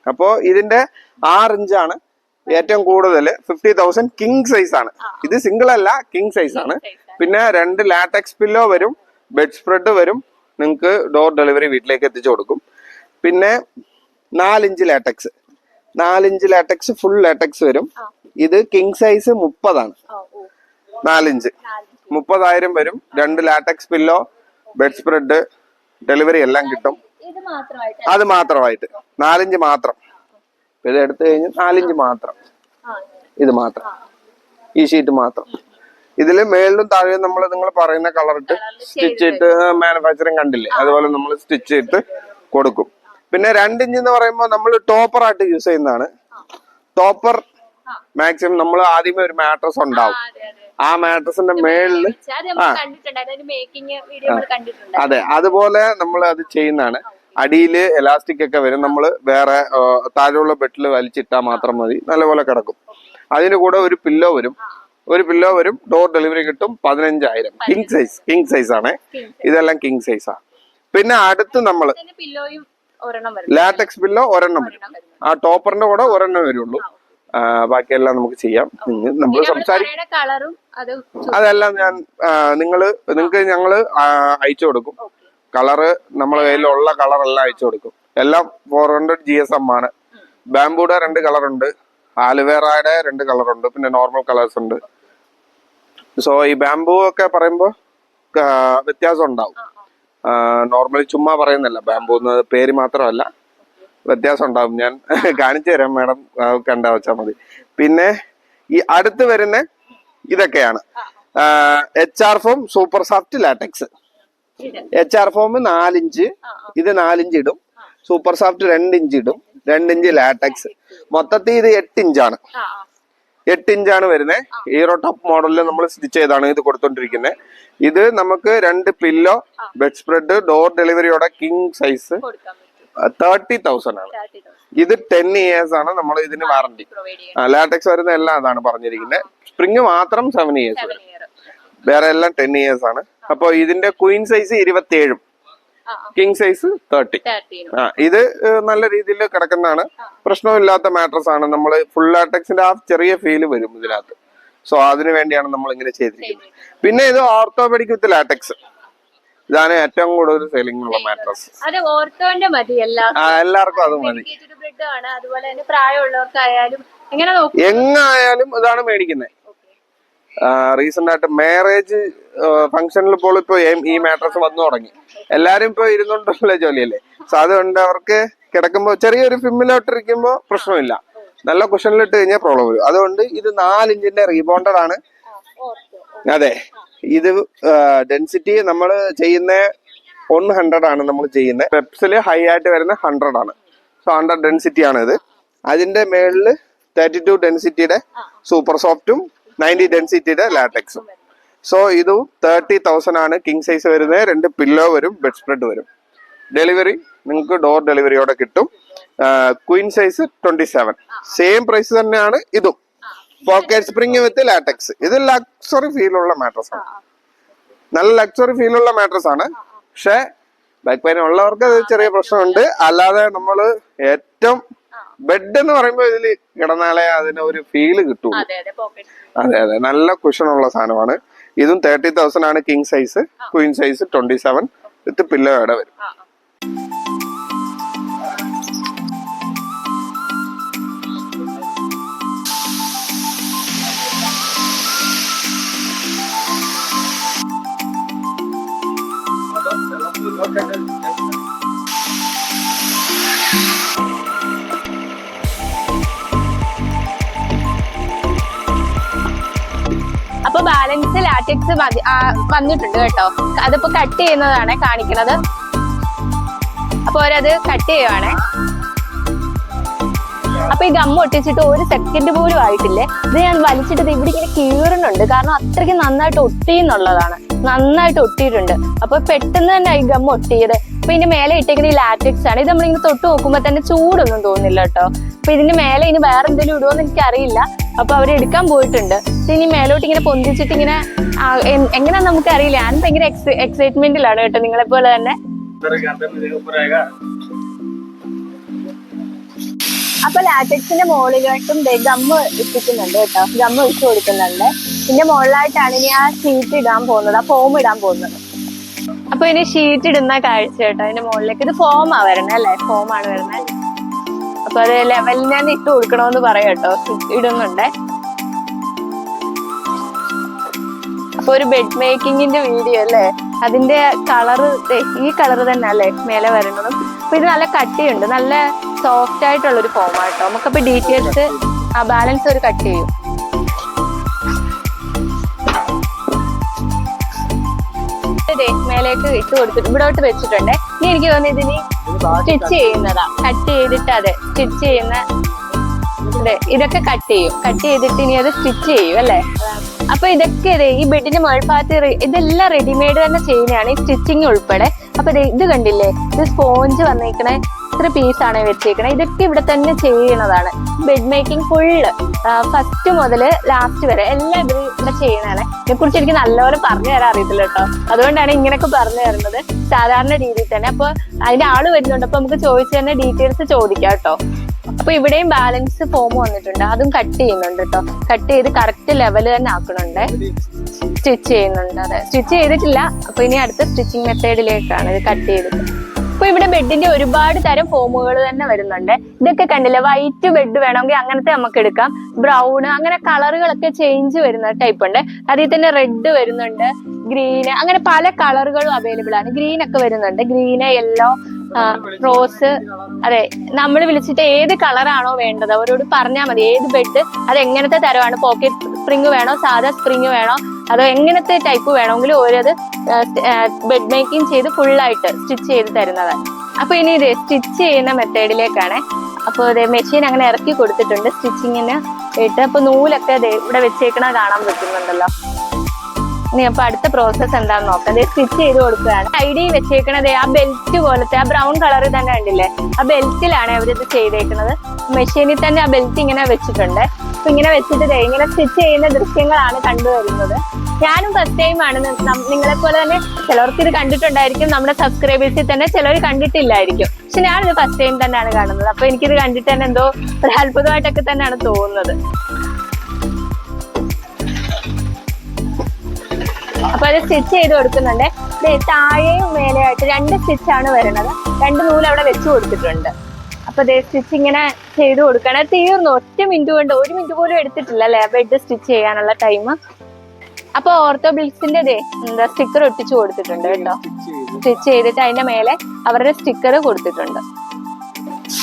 അപ്പോ ഇതിന്റെ ആറ് ഇഞ്ചാണ് ഏറ്റവും കൂടുതൽ ഫിഫ്റ്റി തൗസൻഡ് കിങ് സൈസ് ആണ്. ഇത് സിംഗിൾ അല്ല കിങ് സൈസ് ആണ്. പിന്നെ രണ്ട് ലാറ്റക്സ് പില്ലോ വരും ബെഡ് സ്പ്രെഡ് വരും. നിങ്ങൾക്ക് ഡോർ ഡെലിവറി വീട്ടിലേക്ക് എത്തിച്ചു കൊടുക്കും. പിന്നെ നാലിഞ്ച് ലാറ്റക്സ് നാലിഞ്ച് ലാറ്റക്സ് ഫുൾ ലാറ്റക്സ് വരും. ഇത് കിങ് സൈസ് മുപ്പതാണ്. നാലിഞ്ച് നാല്. മുപ്പതായിരം വരും. രണ്ട് latex pillow bed spread delivery എല്ലാം കിട്ടും. അത് മാത്രമായിട്ട്. നാലിഞ്ച് മാത്രം. ഇത് എടുത്തു കഴിഞ്ഞ് നാലിഞ്ച് മാത്രം. ഇത് മാത്രം. ഈ ഷീറ്റ് മാത്രം. ഇതിൽ മേളിലും താഴെയും നമ്മൾ നിങ്ങൾ പറയുന്ന കളറിട്ട് സ്റ്റിച്ച് ഇട്ട് മാനുഫാക്ചറിങ് കണ്ടില്ലേ? അതുപോലെ നമ്മൾ സ്റ്റിച്ച് ഇട്ട് കൊടുക്കും. പിന്നെ രണ്ടിഞ്ച് എന്ന് പറയുമ്പോൾ നമ്മൾ ടോപ്പർ ആയിട്ട് യൂസ് ചെയ്യുന്നതാണ്. ടോപ്പർ മാക്സിമം നമ്മൾ ആദ്യമേ ഒരു മാട്രസ് ഉണ്ടാവും. ആ, മാട്രസിന്റെ കണ്ടിട്ടുണ്ട്. അതെ അതുപോലെ നമ്മൾ അത് ചെയ്യുന്നതാണ്. അടിയിൽ എലാസ്റ്റിക് ഒക്കെ വരും. നമ്മൾ വേറെ താഴെയുള്ള ബെഡിൽ വലിച്ചിട്ടാൽ മാത്രം മതി. നല്ലപോലെ കിടക്കും. അതിന് കൂടെ ഒരു പില്ലോ വരും. ഒരു പില്ലോ വരും. ഡോർ ഡെലിവറി കിട്ടും പതിനഞ്ചായിരം. കിങ് സൈസ് കിങ് സൈസ് ആണ്. ഇതെല്ലാം കിങ് സൈസാണ് പിന്നെ അടുത്ത് നമ്മൾ ലാറ്റക്സ് പില്ലോ ഒരെണ്ണം വരും. ആ ടോപ്പറിന്റെ കൂടെ ഒരെണ്ണം വരുള്ളൂ. ബാക്കിയെല്ലാം നമുക്ക് ചെയ്യാം. നമ്മൾ സംസാരിക്കും അതെല്ലാം ഞാൻ നിങ്ങൾ നിങ്ങൾക്ക് ഞങ്ങൾ അയച്ചു കൊടുക്കും. കളറ് നമ്മളെ കയ്യിലുള്ള കളർ എല്ലാം അയച്ചു കൊടുക്കും. എല്ലാം four hundred G S M ആണ്. ബാംബൂടെ രണ്ട് കളറുണ്ട്. ആലുവേറയുടെ രണ്ട് കളറുണ്ട്. പിന്നെ നോർമൽ കളേഴ്സ് ഉണ്ട്. സോ ഈ ബാംബൂ ഒക്കെ പറയുമ്പോൾ വ്യത്യാസം ഉണ്ടാവും. നോർമലി ചുമ്മാ പറയുന്നില്ല ബാംബൂ എന്ന് പേര് മാത്രമല്ല. വ്യത്യാസം ഉണ്ടാവും. ഞാൻ കാണിച്ചു തരാം മാഡം കണ്ടാ വെച്ചാൽ മതി. പിന്നെ ഈ അടുത്ത് വരുന്ന ഇതൊക്കെയാണ്. H R foam super soft latex H R foam നാലിഞ്ച് ഇത് നാലിഞ്ച് ഇടും. സൂപ്പർ സോഫ്റ്റ് രണ്ട് ഇഞ്ച് ഇടും. രണ്ടിഞ്ച് ലാറ്റക്സ് മൊത്തത്തിൽ ഇത് എട്ട് ഇഞ്ചാണ് ആ ആ. എട്ട് ഇഞ്ചാണ് വരുന്നത് ഹീറോ ടോപ്പ് മോഡലിൽ നമ്മൾ സ്റ്റിച്ച് ചെയ്താണ് ഇത് കൊടുത്തോണ്ടിരിക്കുന്നത് ഇത് നമുക്ക് രണ്ട് പില്ലോ ബെഡ് സ്പ്രെഡ് ഡോർ ഡെലിവറിയോടെ കിങ് സൈസ് തേർട്ടി തൗസൻഡ് ആണ്. ഇത് ടെൻ ഇയേഴ്സ് ആണ് നമ്മൾ ഇതിന് വാറണ്ടി ലാറ്റക്സ് വരുന്ന എല്ലാം അതാണ് പറഞ്ഞിരിക്കുന്നത് സ്പ്രിങ് മാത്രം സെവൻ ഇയേഴ്സ് വരും വേറെ എല്ലാം ടെൻ ഇയേഴ്സ് ആണ്. അപ്പൊ ഇതിന്റെ ക്വീൻ സൈസ് ഇരുപത്തിയേഴും. ഏഴും കിങ് സൈസ് തേർട്ടി ആ ഇത് നല്ല രീതിയിൽ കിടക്കുന്നതാണ്. പ്രശ്നമില്ലാത്ത മാട്രസ് ആണ്. നമ്മൾ ഫുൾ ലാറ്റക്സിന്റെ ആ ചെറിയ ഫീൽ വരും ഇതിനകത്ത്. സോ അതിനു വേണ്ടിയാണ് നമ്മൾ ഇങ്ങനെ ചെയ്തിരിക്കുന്നത്. പിന്നെ ഇത് ഓർത്തോപെഡിക് വിത്ത് ലാറ്റക്സ് ഇതാണ് ഏറ്റവും കൂടുതൽ സെല്ലിംഗ് ഉള്ള മാട്രസ് അത് ഓർത്തോന്റെ മതി എല്ലാവർക്കും അത് മതി. ബ്രെഡ് ആണ്. അതുപോലെ തന്നെ പ്രായമുള്ളവർക്കായാലും എങ്ങനെ നോക്കും? എങ്ങായാലും ഇതാണ് മേടിക്കുന്നത് റീസെന്റ് ആയിട്ട് മാരേജ് ഫംഗ്ഷനിൽ ഇപ്പോൾ ഇപ്പൊ ഈ- മാട്രസ് വന്നു തുടങ്ങി. എല്ലാരും ഇപ്പൊ ഇരുന്നോണ്ടുള്ള ജോലിയല്ലേ? സോ അതുകൊണ്ട് അവർക്ക് കിടക്കുമ്പോ ചെറിയൊരു ഫിമ്മിലോട്ടിരിക്കുമ്പോ പ്രശ്നമില്ല. നല്ല കുഷനിലിട്ട് കഴിഞ്ഞാൽ പ്രോബ്ലം വരും. അതുകൊണ്ട് ഇത് നാലിഞ്ചിന്റെ റീബോണ്ടഡ് ആണ്. അതെ. ഇത് ഡെൻസിറ്റി നമ്മൾ ചെയ്യുന്ന വൺ ഹൺഡ്രഡ് ആണ് നമ്മൾ ചെയ്യുന്നത് പെപ്സിൽ ഹൈ ആയിട്ട് വരുന്ന ഹൺഡ്രഡ് ആണ്. സോ ഹൺഡ്രഡ് ഡെൻസിറ്റി ആണ് ഇത് അതിന്റെ മേളിൽ തേർട്ടി ടു ഡെൻസിറ്റിയുടെ സൂപ്പർ സോഫ്റ്റും നയന്റി ഡെൻസിറ്റിയുടെ ലാറ്റക്സും സോ ഇതും തേർട്ടി തൗസൻഡ് ആണ്. കിങ് സൈസ് വരുന്നത് രണ്ട് പില്ലോ വരും ബെഡ് സ്പ്രെഡ് വരും. ഡെലിവറി നിങ്ങൾക്ക് ഡോർ ഡെലിവറിയോടെ കിട്ടും. Queen size twenty seven same price തന്നെയാണ് ഇതും. പോക്കറ്റ് സ്പ്രിംഗ് വിത്ത് ലാറ്റക്സ് ഇത് ലക്സറി ഉള്ള മാട്രസ് ആണ്. നല്ല ലക്സറി ഉള്ള മാട്രസ് ആണ്. പക്ഷെ ബാക്ക് പെയിൻ ഉള്ളവർക്ക് അത് ചെറിയ പ്രശ്നമുണ്ട്. അല്ലാതെ നമ്മൾ ഏറ്റവും ബെഡ് എന്ന് പറയുമ്പോൾ ഇതിൽ കിടന്നാലേ അതിന് ഒരു ഫീൽ കിട്ടും അതെ അതെ പോക്കറ്റ് അതെ അതെ. നല്ല കുഷനുള്ള സാധനമാണ്. ഇതും തേർട്ടി തൗസൻഡ് ആണ് king size queen size twenty seven with പില്ലോയുടെ വരും. അപ്പൊ ബാലൻസ് ലാറ്റക്സ് വന്നിട്ടുണ്ട് കേട്ടോ. അതിപ്പോ കട്ട് ചെയ്യുന്നതാണ് കാണിക്കുന്നത്. അപ്പൊ അവരത് കട്ട് ചെയ്യുവാണേ. അപ്പൊ ഈ ഗം ഒട്ടിച്ചിട്ട് ഒരു സെക്കൻഡ് പോലും ആയിട്ടില്ലേ? ഇത് ഞാൻ വലിച്ചിട്ട് ഇവിടെ ഇങ്ങനെ കീറുന്നുണ്ട്. കാരണം അത്രയ്ക്ക് നന്നായിട്ട് ഒട്ടിയെന്നുള്ളതാണ് നന്നായിട്ട് ഒട്ടിയിട്ടുണ്ട്. അപ്പൊ പെട്ടെന്ന് തന്നെ ഈ ഗം ഒട്ടിയത്. അപ്പൊ ഇതിന്റെ മേലെ ഇട്ടേക്കുന്ന ഈ ലാറ്റക്സ് ആണ്. ഇത് നമ്മളിങ്ങനെ തൊട്ട് നോക്കുമ്പോൾ തന്നെ ചൂടൊന്നും തോന്നില്ല കേട്ടോ. അപ്പൊ ഇതിന്റെ മേലെ ഇനി വേറെ എന്തെങ്കിലും ഇടുമോന്ന് എനിക്ക് അറിയില്ല അപ്പൊ അവർ എടുക്കാൻ പോയിട്ടുണ്ട്. ഇനി മേലോട്ട് ഇങ്ങനെ പൊന്തിച്ചിട്ട് ഇങ്ങനെ എങ്ങനെയാന്ന് നമുക്ക് അറിയില്ല ഞാൻ ഭയങ്കര എക്സൈറ്റ്മെന്റിലാണ് കേട്ടോ നിങ്ങളെ പോലെ തന്നെ. അപ്പൊ ലാറ്റക്സിന്റെ മുകളിലോട്ടും ഗമ്മ ഇട്ടിക്കുന്നുണ്ട് കേട്ടോ. ഗമ്മ ഒഴിച്ചു കൊടുക്കുന്നുണ്ട്. ഇതിന്റെ മുകളിലായിട്ടാണ് ഇനി ആ ഷീറ്റ് ഇടാൻ പോകുന്നത് ആ ഫോം ഇടാൻ പോകുന്നത്. അപ്പൊ ഇനി ഷീറ്റ് ഇടുന്ന കാഴ്ച കേട്ടോ അതിന്റെ മുകളിലേക്ക്. ഇത് ഫോമാ വരണേ അല്ലേ? ഫോമാണ് വരുന്നത്. അപ്പൊ അത് ലെവലിൽ ഞാൻ ഇട്ട് കൊടുക്കണമെന്ന് പറയാം കേട്ടോ. ഇടുന്നുണ്ട്. അപ്പൊ ഒരു ബെഡ് മേക്കിങ്ങിന്റെ വീഡിയോ അല്ലേ? അതിന്റെ കളറ് ഈ കളർ തന്നെ അല്ലേ മേലെ വരണതും അപ്പൊ ഇത് നല്ല കട്ടിയുണ്ട്. നല്ല സോഫ്റ്റ് ആയിട്ടുള്ള ഒരു ഫോം ആട്ടോ നമുക്കപ്പോ ഡീറ്റെയിൽസ് ആ ബാലൻസ് ഒരു കട്ട് ചെയ്യും. മേലേക്ക് ഇട്ട് കൊടുത്തിട്ട് ഇവിടോട്ട് വെച്ചിട്ടുണ്ട്. ഇനി എനിക്ക് തോന്നുന്നു ഇതിനി സ്റ്റിച്ച് ചെയ്യുന്നതാ. കട്ട് ചെയ്തിട്ട് അതെ സ്റ്റിച്ച് ചെയ്യുന്ന അതെ ഇതൊക്കെ കട്ട് ചെയ്യും. കട്ട് ചെയ്തിട്ട് ഇനി അത് സ്റ്റിച്ച് ചെയ്യും അല്ലേ? അപ്പൊ ഇതൊക്കെ ഇതേ ഈ ബെഡിന്റെ മുകൾഭാഗത്ത് ഇതെല്ലാം റെഡിമെയ്ഡ് തന്നെ ചെയ്യുന്നതാണ് ഈ സ്റ്റിച്ചിങ് ഉൾപ്പെടെ. അപ്പൊ ഇത് കണ്ടില്ലേ? ഇത് സ്പോഞ്ച് വന്നേക്കണേ. ഇത്ര പീസാണ് വെച്ചേക്കണേ. ഇതൊക്കെ ഇവിടെ തന്നെ ചെയ്യണതാണ്. ബെഡ് മേക്കിംഗ് ഫുള്ള് ഫസ്റ്റ് മുതൽ ലാസ്റ്റ് വരെ എല്ലാം ഇവർ ഇവിടെ ചെയ്യണതാണ്. ഇതിനെ കുറിച്ച് എനിക്ക് നല്ലപോലെ പറഞ്ഞു തരാൻ അറിയത്തില്ല കേട്ടോ. അതുകൊണ്ടാണ് ഇങ്ങനെയൊക്കെ പറഞ്ഞു തരുന്നത്. സാധാരണ രീതിയിൽ തന്നെ. അപ്പൊ അതിന്റെ ആൾ വരുന്നുണ്ട്. അപ്പൊ നമുക്ക് ചോദിച്ചു തന്നെ ഡീറ്റെയിൽസ് ചോദിക്കാം കേട്ടോ. അപ്പൊ ഇവിടെയും ബാലൻസ് ഫോം വന്നിട്ടുണ്ട്. അതും കട്ട് ചെയ്യുന്നുണ്ട് കേട്ടോ കട്ട് ചെയ്ത് കറക്റ്റ് ലെവൽ തന്നെ ആക്കണുണ്ട് സ്റ്റിച്ച് ചെയ്യുന്നുണ്ട്. അതെ. സ്റ്റിച്ച് ചെയ്തിട്ടില്ല. അപ്പൊ ഇനി അടുത്ത സ്റ്റിച്ചിങ് മെത്തേഡിലേക്കാണ് ഇത് കട്ട് ചെയ്തത്. അപ്പൊ ഇവിടെ ബെഡിന്റെ ഒരുപാട് തരം ഫോമുകൾ തന്നെ വരുന്നുണ്ട്. ഇതൊക്കെ കണ്ടില്ലേ? വൈറ്റ് ബെഡ് വേണമെങ്കിൽ അങ്ങനത്തെ നമുക്ക് എടുക്കാം. ബ്രൗൺ അങ്ങനെ കളറുകളൊക്കെ ചേഞ്ച് വരുന്ന ടൈപ്പ് ഉണ്ട്. അതിൽ തന്നെ റെഡ് വരുന്നുണ്ട്. ഗ്രീന് അങ്ങനെ പല കളറുകളും അവൈലബിൾ ആണ്. ഗ്രീൻ ഒക്കെ വരുന്നുണ്ട്. ഗ്രീന് യെല്ലോ റോസ് അതെ നമ്മൾ വിളിച്ചിട്ട് ഏത് കളറാണോ വേണ്ടത് അവരോട് പറഞ്ഞാൽ മതി. ഏത് ബെഡ് അത് എങ്ങനത്തെ തരമാണ്? പോക്കറ്റ് സ്പ്രിങ് വേണോ? സാധാ സ്പ്രിങ് വേണോ? അതോ എങ്ങനത്തെ ടൈപ്പ് വേണമെങ്കിലും ഓരോത് ബെഡ് മേക്കിംഗ് ചെയ്ത് ഫുള്ളായിട്ട് സ്റ്റിച്ച് ചെയ്ത് തരുന്നതാണ്. അപ്പൊ ഇനി ഇത് സ്റ്റിച്ച് ചെയ്യുന്ന മെത്തേഡിലേക്കാണ് അപ്പോൾ ഇതേ മെഷീൻ അങ്ങനെ ഇറക്കി കൊടുത്തിട്ടുണ്ട് സ്റ്റിച്ചിങ്ങിന് ഇട്ട്. അപ്പൊ നൂലൊക്കെ ഇവിടെ വെച്ചേക്കണ കാണാൻ പറ്റുന്നുണ്ടല്ലോ. ഇനി അപ്പൊ അടുത്ത പ്രോസസ്സ് എന്താന്ന് നോക്കാം. സ്റ്റിച്ച് ചെയ്ത് കൊടുക്കുകയാണ്. ഐഡി വെച്ചേക്കണത് ആ ബെൽറ്റ് പോലത്തെ ആ ബ്രൗൺ കളർ തന്നെ കണ്ടില്ലേ? ആ ബെൽറ്റിലാണ് അവരിത് ചെയ്തേക്കുന്നത് മെഷീനിൽ തന്നെ ആ ബെൽറ്റ് ഇങ്ങനെ വെച്ചിട്ടുണ്ട്. അപ്പൊ ഇങ്ങനെ വെച്ചിട്ട് ഇങ്ങനെ സ്റ്റിച്ച് ചെയ്യുന്ന ദൃശ്യങ്ങളാണ് കണ്ടുവരുന്നത് ഞാനും ഫസ്റ്റ് ടൈം ആണ് നിങ്ങളെ പോലെ തന്നെ ചിലർക്ക് ഇത് കണ്ടിട്ടുണ്ടായിരിക്കും. നമ്മുടെ സബ്സ്ക്രൈബേഴ്സിൽ തന്നെ ചിലർ കണ്ടിട്ടില്ലായിരിക്കും. പക്ഷെ ഞാനിത് ഫസ്റ്റ് ടൈം തന്നെയാണ് കാണുന്നത്. അപ്പൊ എനിക്കിത് കണ്ടിട്ട് തന്നെ എന്തോ ഒരു അത്ഭുതമായിട്ടൊക്കെ തന്നെയാണ് തോന്നുന്നത്. അപ്പൊ അത് സ്റ്റിച്ച് ചെയ്ത് കൊടുക്കുന്നുണ്ട്. താഴെയും മേലെയായിട്ട് രണ്ട് സ്റ്റിച്ച് ആണ് വരുന്നത്. രണ്ട് നൂൽ അവിടെ വെച്ച് കൊടുത്തിട്ടുണ്ട്. അപ്പൊ ദേ സ്റ്റിച്ച് ഇങ്ങനെ ചെയ്ത് കൊടുക്കണം. തീർന്നു. ഒറ്റ മിനിറ്റ് കൊണ്ട് ഒരു മിനിറ്റ് പോലും എടുത്തിട്ടില്ല അല്ലേ? ബെഡ് സ്റ്റിച്ച് ചെയ്യാനുള്ള ടൈം. അപ്പൊ ബിൽസിന്റെ ദേ എന്താ സ്റ്റിക്കർ ഒട്ടിച്ചു കൊടുത്തിട്ടുണ്ട് കേട്ടോ. സ്റ്റിച്ച് ചെയ്തിട്ട് അതിന്റെ മേലെ അവരുടെ സ്റ്റിക്കർ കൊടുത്തിട്ടുണ്ട്.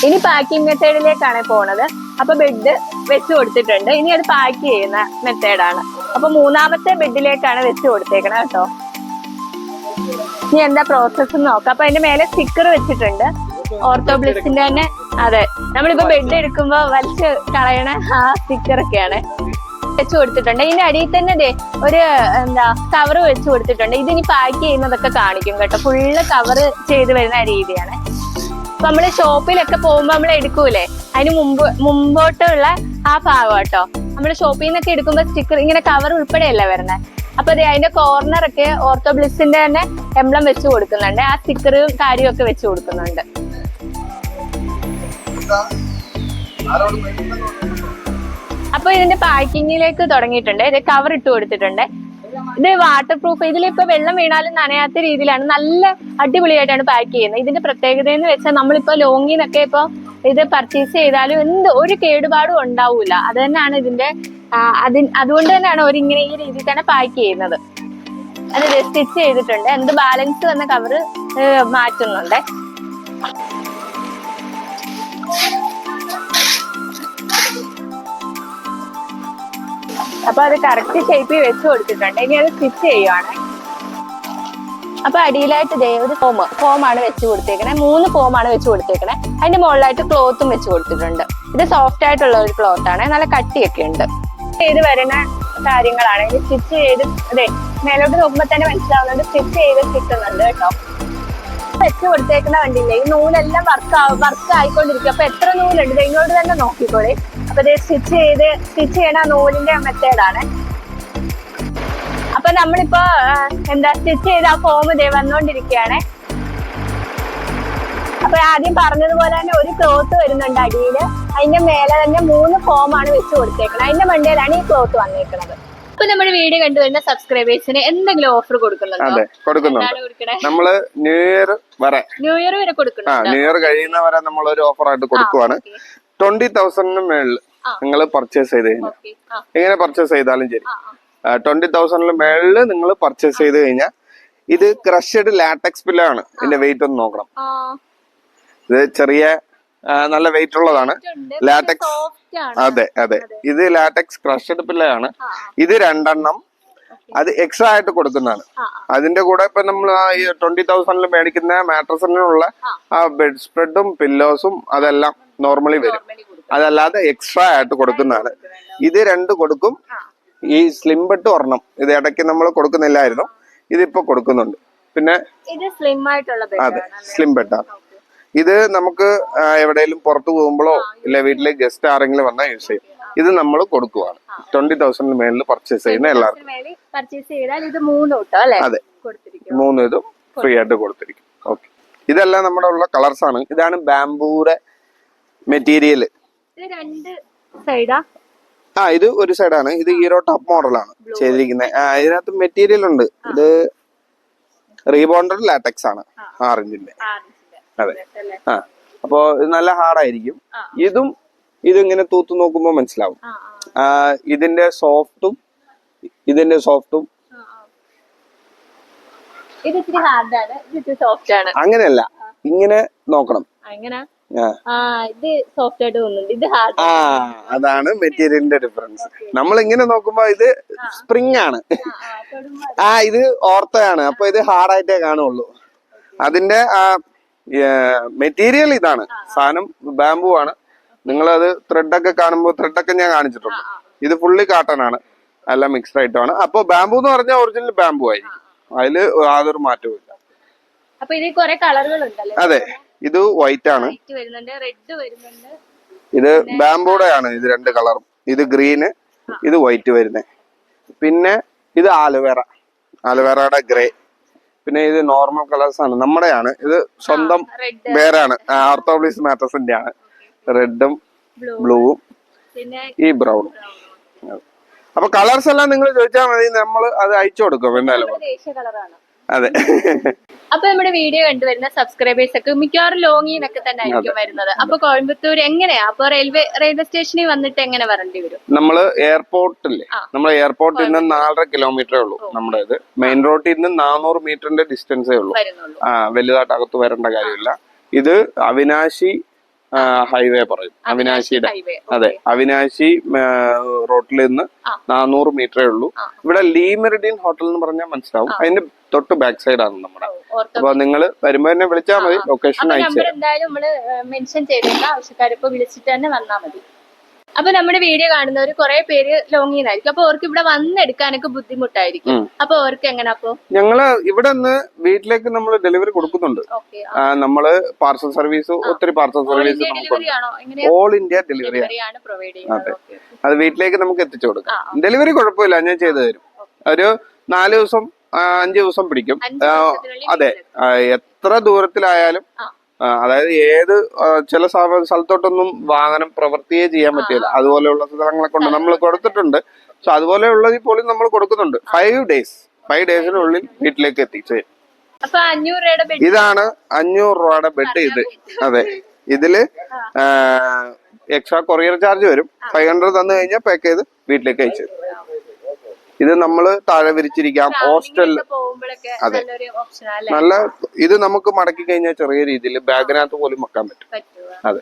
ഇനി പാക്കിംഗ് മെത്തേഡിലേക്കാണ് പോണത്. അപ്പൊ ബെഡ് വെച്ച് കൊടുത്തിട്ടുണ്ട്. ഇനി അത് പാക്ക് ചെയ്യുന്ന മെത്തേഡാണ്. അപ്പൊ മൂന്നാമത്തെ ബെഡിലേക്കാണ് വെച്ച് കൊടുത്തേക്കണം കേട്ടോ. ഇനി എന്താ പ്രോസസ്സ് നോക്കാം. അപ്പൊ അതിന്റെ മേലെ സ്റ്റിക്കർ വെച്ചിട്ടുണ്ട്. ഓർത്തോബ്ലിസിന്റെ തന്നെ. അതെ. നമ്മളിപ്പോ ബെഡ് എടുക്കുമ്പോ വലിച്ച് കളയണ ആ സ്റ്റിക്കർ ഒക്കെയാണ്. വെച്ച് കൊടുത്തിട്ടുണ്ട്. ഇതിന്റെ അടിയിൽ തന്നെ ദേ ഒരു എന്താ കവർ വെച്ച് കൊടുത്തിട്ടുണ്ട്. ഇതിനി പാക്ക് ചെയ്യുന്നതൊക്കെ കാണിക്കും കേട്ടോ. ഫുള്ള് കവർ ചെയ്ത് വരുന്ന രീതിയാണ്. അപ്പൊ നമ്മൾ ഷോപ്പിലൊക്കെ പോകുമ്പോ നമ്മൾ എടുക്കൂലേ? അതിന് മുമ്പ് മുമ്പോട്ടുള്ള ആ ഭാഗം കേട്ടോ. നമ്മൾ ഷോപ്പിൽ നിന്നൊക്കെ എടുക്കുമ്പോൾ സ്റ്റിക്കർ ഇങ്ങനെ കവർ ഉൾപ്പെടെയല്ല വരുന്നത് അപ്പൊ അതെ അതിന്റെ കോർണർ ഒക്കെ ഓർത്തോ ബ്ലിസിന്റെ തന്നെ എംബ്ലം വെച്ച് കൊടുക്കുന്നുണ്ട്. ആ സ്റ്റിക്കറും കാര്യവും ഒക്കെ വെച്ച് കൊടുക്കുന്നുണ്ട്. അപ്പൊ ഇതിന്റെ പാക്കിങ്ങിലേക്ക് തുടങ്ങിയിട്ടുണ്ട്. ഇത് കവർ ഇട്ട് കൊടുത്തിട്ടുണ്ട്. ഇത് വാട്ടർ പ്രൂഫ് ഇതിലിപ്പോ വെള്ളം വീണാലും നനയാത്ത രീതിയിലാണ്. നല്ല അടിപൊളിയായിട്ടാണ് പാക്ക് ചെയ്യുന്നത്. ഇതിന്റെ പ്രത്യേകത എന്ന് വെച്ചാൽ നമ്മളിപ്പോ ലോങ്ങിന്നൊക്കെ ഇപ്പൊ ഇത് പർച്ചേസ് ചെയ്താലും എന്ത് ഒരു കേടുപാടും ഉണ്ടാവൂല. അത് തന്നെയാണ് ഇതിന്റെ അതിന് അതുകൊണ്ട് തന്നെയാണ് അവർ ഇങ്ങനെ ഈ രീതിയിൽ തന്നെ പാക്ക് ചെയ്യുന്നത്. അത് സ്റ്റിച്ച് ചെയ്തിട്ടുണ്ട്. എന്ത് ബാലൻസ് വന്ന കവറ് മാറ്റുന്നുണ്ട്. അപ്പൊ അത് കറക്റ്റ് ഷേപ്പിൽ വെച്ച് കൊടുത്തിട്ടുണ്ട്. ഇനി അത് സ്റ്റിച്ച് ചെയ്യുവാണ്. അപ്പൊ അടിയിലായിട്ട് ദേ ഒരു ഫോം ഫോമാണ് വെച്ച് കൊടുത്തേക്കണേ. മൂന്ന് ഫോമാണ് വെച്ച് കൊടുത്തേക്കണേ. അതിന്റെ മുകളിലായിട്ട് ക്ലോത്തും വെച്ച് കൊടുത്തിട്ടുണ്ട്. ഇത് സോഫ്റ്റ് ആയിട്ടുള്ള ഒരു ക്ലോത്ത് ആണ്. നല്ല കട്ടിയൊക്കെ ഉണ്ട്. ചെയ്ത് വരുന്ന കാര്യങ്ങളാണ്. ഇത് സ്റ്റിച്ച് ചെയ്ത് അതെ മേലോട്ട് നോക്കുമ്പോ തന്നെ മനസ്സിലാവുന്നുണ്ട് സ്റ്റിച്ച് ചെയ്ത് കിട്ടുന്നുണ്ട് കേട്ടോ. വെച്ച് കൊടുത്തേക്കുന്ന കണ്ടില്ലേ ഈ നൂലെല്ലാം വർക്ക് വർക്ക് ആയിക്കൊണ്ടിരിക്കും അപ്പൊ എത്ര നൂലുണ്ട്? ഇതിനോട് തന്നെ നോക്കിക്കോളെ. അപ്പൊ ഇത് സ്റ്റിച്ച് ചെയ്ത് സ്റ്റിച്ച് ചെയ്യണ നൂലിന്റെ മെത്തേഡാണ് അപ്പൊ നമ്മളിപ്പോ എന്താ സ്റ്റിച്ച് ചെയ്ത് ആ ഫോം ഇതേ വന്നോണ്ടിരിക്കുകയാണ് അപ്പൊ ആദ്യം പറഞ്ഞതുപോലെ തന്നെ ഒരു ക്ലോത്ത് വരുന്നുണ്ട് അടിയിൽ. അതിന്റെ മേലെ തന്നെ മൂന്ന് ഫോമാണ് വെച്ച് കൊടുത്തേക്കുന്നത് അതിന്റെ മണ്ടയിലാണ് ഈ ക്ലോത്ത് വന്നേക്കുന്നത് ഇപ്പൊ നമ്മുടെ വീഡിയോ കണ്ടുവരുന്ന സബ്സ്ക്രൈബേഴ്സിന് എന്തെങ്കിലും ഓഫർ കൊടുക്കുന്നുണ്ടോ? അതെ കൊടുക്കുന്നുണ്ട്. നമ്മൾ ന്യൂ ഇയർ വരെ. ന്യൂ ഇയർ വരെ ആ ന്യൂ ഇയർ കഴിയുന്ന വരെ നമ്മൾ ഒരു ഓഫർ ആയിട്ട് കൊടുക്കുവാണ്. ട്വന്റി തൗസൻഡിന് മേളിൽ നിങ്ങൾ പർച്ചേസ് ചെയ്ത് കഴിഞ്ഞാൽ എങ്ങനെ പർച്ചേസ് ചെയ്താലും ശരി. ട്വന്റി തൗസൻഡിന് മേളിൽ നിങ്ങൾ പർച്ചേസ് ചെയ്ത് കഴിഞ്ഞാൽ ഇത് ക്രഷഡ് ലാറ്റക്സ് പില്ലാണ് ഇതിന്റെ വെയിറ്റ് ഒന്ന് നോക്കണം. ഇത് ചെറിയ നല്ല വെയിറ്റ് ഉള്ളതാണ്. ലാറ്റക്സ്. അതെ അതെ. ഇത് ലാറ്റക്സ് ക്രഷഡ് പില്ലയാണ് ആണ്. ഇത് രണ്ടെണ്ണം അത് എക്സ്ട്രാ ആയിട്ട് കൊടുക്കുന്നതാണ്. അതിന്റെ കൂടെ ഇപ്പൊ നമ്മൾ ഈ ട്വന്റി തൗസൻഡിൽ മേടിക്കുന്ന മാട്രസിനുള്ള ആ. ബെഡ് സ്പ്രെഡും പില്ലോസും അതെല്ലാം നോർമലി വരും. അതല്ലാതെ എക്സ്ട്രാ ആയിട്ട് കൊടുക്കുന്നതാണ്. ഇത് രണ്ട് കൊടുക്കും. ഈ സ്ലിം ബട്ട് ഒരെണ്ണം. ഇത് ഇടയ്ക്ക് നമ്മൾ കൊടുക്കുന്നില്ലായിരുന്നു. ഇതിപ്പോ കൊടുക്കുന്നുണ്ട്. പിന്നെ അതെ? സ്ലിം ബെഡാണ് ഇത് നമുക്ക് എവിടെയെങ്കിലും പുറത്തു പോകുമ്പോഴോ ഇല്ല വീട്ടിലെ ഗസ്റ്റ് ആരെങ്കിലും വന്നാൽ യൂസ് ചെയ്യും. ഇത് നമ്മൾ കൊടുക്കുവാണ്. ട്വന്റി തൗസൻഡിന് മേളിൽ പർച്ചേസ് ചെയ്യുന്ന എല്ലാവർക്കും. അതെ. മൂന്ന് ഇതും ഫ്രീ ആയിട്ട് കൊടുത്തിരിക്കും. ഓക്കെ ഇതെല്ലാം നമ്മുടെ ഉള്ള കളർസ് ആണ്. ഇതാണ് ബാംബൂടെ മെറ്റീരിയൽ രണ്ട് സൈഡാ ആ ഇത് ഒരു സൈഡാണ് ഇത് ഹീറോ ടോപ്പ് മോഡലാണ് ചെയ്തിരിക്കുന്നത് ആ ഇതിനകത്ത് മെറ്റീരിയൽ ഉണ്ട്. ഇത് റീബോണ്ടഡ് ലാറ്റക്സ് ആണ്. ആറിഞ്ചിന്റെ. അതെ. ആ അപ്പോ ഇത് നല്ല ഹാർഡായിരിക്കും. ഇതും ഇതിങ്ങനെ തൂത്ത് നോക്കുമ്പോൾ മനസ്സിലാവും. ഇതിന്റെ സോഫ്റ്റും ഇതിന്റെ സോഫ്റ്റും അങ്ങനെയല്ല. ഇങ്ങനെ നോക്കണം. ഇത് സോഫ്റ്റ് ആയിട്ട് തോന്നുന്നുണ്ട്. ഇത് ഹാർഡ് ആ അതാണ് മെറ്റീരിയലിന്റെ ഡിഫറൻസ് നമ്മൾ ഇങ്ങനെ നോക്കുമ്പോ ഇത് സ്പ്രിംഗ് ആണ്. ആ ഇത് ഓർത്തയാണ്. അപ്പൊ ഇത് ഹാർഡ് ആയിട്ടേ കാണുള്ളൂ. അതിന്റെ ആ മെറ്റീരിയൽ ഇതാണ്. സാധനം ബാംബു ആണ്. നിങ്ങളത് ത്രെഡൊക്കെ കാണുമ്പോൾ ത്രെഡൊക്കെ ഞാൻ കാണിച്ചിട്ടുണ്ട്. ഇത് ഫുള്ളി കാട്ടൺ ആണ്. എല്ലാം മിക്സ്ഡ് ആയിട്ടാണ് അപ്പൊ ബാംബു എന്ന് പറഞ്ഞാൽ ഒറിജിനൽ ബാംബു ആയിരിക്കും. അതിൽ യാതൊരു മാറ്റവും ഇല്ല. അതെ. ഇത് വൈറ്റ് ആണ്. ഇത് ബാംബൂടെ ആണ് ഇത് രണ്ട് കളറും ഇത് ഗ്രീന് ഇത് വൈറ്റ് വരുന്നത് പിന്നെ ഇത് ആലുവേറ ആലുവേറയുടെ ഗ്രേ പിന്നെ ഇത് നോർമൽ കളേഴ്സ് ആണ് നമ്മുടെയാണ്. ഇത് സ്വന്തം വേറാണ് ആർത്തോബ്ലിസ് മാറ്റസിന്റെ ആണ്. റെഡും ബ്ലൂ ബ്ലൂവും ഈ ബ്രൗണും അപ്പൊ കളേഴ്സ് എല്ലാം നിങ്ങൾ ചോദിച്ചാൽ മതി നമ്മൾ അത് അയച്ചു കൊടുക്കും എന്തായാലും. അതെ. അപ്പൊ നമ്മുടെ വീഡിയോ കണ്ടുവരുന്ന സബ്സ്ക്രൈബേഴ്സ് ഒക്കെ മിക്കവാറും ലോങ്ങിന്നൊക്കെ തന്നെ ആയിരിക്കും വരുന്നത്. അപ്പൊ കോയമ്പത്തൂർ എങ്ങനെയാ? അപ്പൊ റെയിൽവേ റെയിൽവേ സ്റ്റേഷനിൽ വന്നിട്ട് എങ്ങനെ വരേണ്ടി വരും? നമ്മൾ എയർപോർട്ടില്ലേ? നമ്മൾ നമ്മളെ എയർപോർട്ടിൽ നിന്ന് നാലര കിലോമീറ്ററേ ഉള്ളൂ നമ്മുടെ ഇത്. മെയിൻ റോഡിൽ നിന്ന് നാനൂറ് മീറ്ററിന്റെ ഡിസ്റ്റൻസേ ഉള്ളൂ. ആ വലുതായിട്ട് അകത്ത് വരേണ്ട കാര്യമില്ല. ഇത് അവിനാശി ഹൈവേ പറയും. അവിനാശിയുടെ. അതെ അവിനാശി റോട്ടിൽ നിന്ന്. നാനൂറ് മീറ്ററേ ഉള്ളൂ. ഇവിടെ ലീ മെറിഡിയൻ ഹോട്ടൽ എന്ന് പറഞ്ഞാൽ മനസ്സിലാവും. അതിന്റെ തൊട്ട് ബാക്ക് സൈഡ് ആണ് നമ്മുടെ. അപ്പൊ നിങ്ങൾ വരുമ്പോ തന്നെ വിളിച്ചാൽ മതി. ലൊക്കേഷൻ അയച്ചു മെൻഷൻ ചെയ്തേക്കാം. ആവശ്യക്കാരിപ്പോ വിളിച്ചിട്ട് തന്നെ വന്നാൽ മതി. അപ്പൊ നമ്മുടെ വീഡിയോ കാണുന്നവർ കുറെ പേര് ലോങ്ങിന്നായിരിക്കും അപ്പൊ അവർക്ക് ഇവിടെ വന്നെടുക്കാനൊക്കെ ബുദ്ധിമുട്ടായിരിക്കും. അപ്പൊ അവർക്ക് എങ്ങനെ അപ്പൊ? ഞങ്ങൾ ഇവിടെ നിന്ന് വീട്ടിലേക്ക് നമ്മൾ ഡെലിവറി കൊടുക്കുന്നുണ്ട്. നമ്മൾ പാർസൽ സർവീസ് ഒത്തിരി parcel service all India delivery okay. അത് വീട്ടിലേക്ക് നമുക്ക് എത്തിച്ചു കൊടുക്കാം. ഡെലിവറി കുഴപ്പമില്ല ഞാൻ ചെയ്തു തരും. ഒരു നാല് ദിവസം അഞ്ചു ദിവസം പിടിക്കും. അതെ. എത്ര ദൂരത്തിലായാലും അതായത് ഏത് ചില സ്ഥലത്തോട്ടൊന്നും വാഹനം പ്രവർത്തിയേ ചെയ്യാൻ പറ്റില്ല. അതുപോലെയുള്ള സ്ഥലങ്ങളെ കൊണ്ട് നമ്മൾ കൊടുത്തിട്ടുണ്ട്. സോ അതുപോലെയുള്ളതിൽ പോലും നമ്മൾ കൊടുക്കുന്നുണ്ട്. ഫൈവ് ഡേയ്സ് ഫൈവ് ഡേയ്സിനുള്ളിൽ വീട്ടിലേക്ക് എത്തിച്ചു ഇതാണ് അഞ്ഞൂറ് രൂപയുടെ ബെഡ് ഇത്. അതെ. ഇതിൽ എക്സ്ട്രാ കൊറിയർ ചാർജ് വരും. ഫൈവ് ഹൺഡ്രഡ് തന്നു കഴിഞ്ഞാൽ പാക്ക് ചെയ്ത് വീട്ടിലേക്ക് അയച്ചു ഇത് നമ്മൾ താഴെ വിരിച്ചിരിക്കാം ഹോസ്റ്റൽ അതെ. നല്ല ഇത് നമുക്ക് മടക്കി കഴിഞ്ഞാൽ ചെറിയ രീതിയിൽ ബാഗിനകത്ത് പോലും വെക്കാൻ പറ്റും അതെ.